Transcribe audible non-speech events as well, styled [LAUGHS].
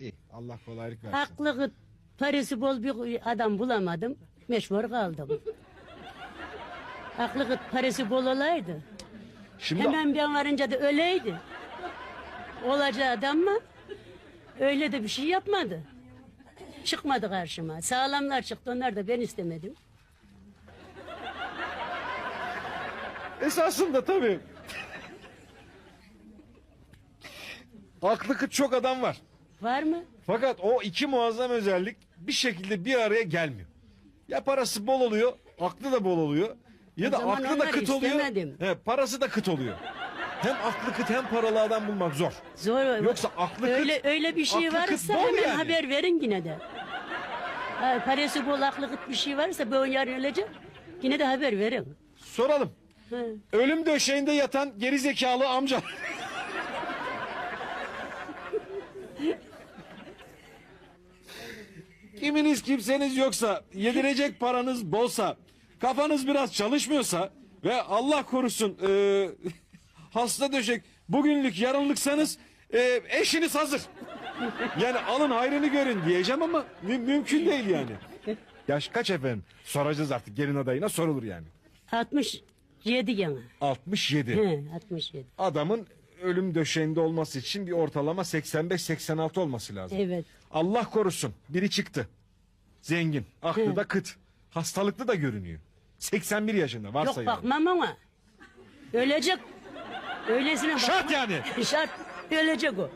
İyi. Allah kolaylık versin. Aklı parası bol bir adam bulamadım. Meşhur kaldım. Aklı parası bol olaydı. Şimdi Hemen ben varınca da öyleydi. Olacağı adam mı? Öyle de bir şey yapmadı. Çıkmadı karşıma. Sağlamlar çıktı onlar da ben istemedim. esasında tabii. Aklı kıt çok adam var. Var mı? Fakat o iki muazzam özellik bir şekilde bir araya gelmiyor. Ya parası bol oluyor, aklı da bol oluyor. Ya O da zaman aklı da onları kıt oluyor. istemedim. He, parası da kıt oluyor. Hem aklı kıt hem paralı adam bulmak zor. Zor. Yoksa aklı kıt, öyle öyle bir şey aklı kıt varsa bol hemen yani. haber verin yine de. Ha, parası bol aklı kıt bir şey varsa ben yarın öleceğim. Yine de haber verin. Soralım. Ha. Ölüm döşeğinde yatan geri zekalı amca. [LAUGHS] Kiminiz kimseniz yoksa, yedirecek paranız bolsa, kafanız biraz çalışmıyorsa ve Allah korusun e, [LAUGHS] hasta döşek bugünlük yarınlıksanız e, eşiniz hazır. Yani alın hayrını görün diyeceğim ama mü- mümkün değil yani. Yaş kaç efendim? Soracağız artık gelin adayına sorulur yani. 67 yana. 67. He, 67. Adamın ölüm döşeğinde olması için bir ortalama 85-86 olması lazım. Evet. Allah korusun biri çıktı. Zengin, aklı da kıt. Hastalıklı da görünüyor. 81 yaşında Yok varsa yani. bakmam ama. Ölecek. Öylesine bak. Şart yani. [LAUGHS] Şart. Ölecek o.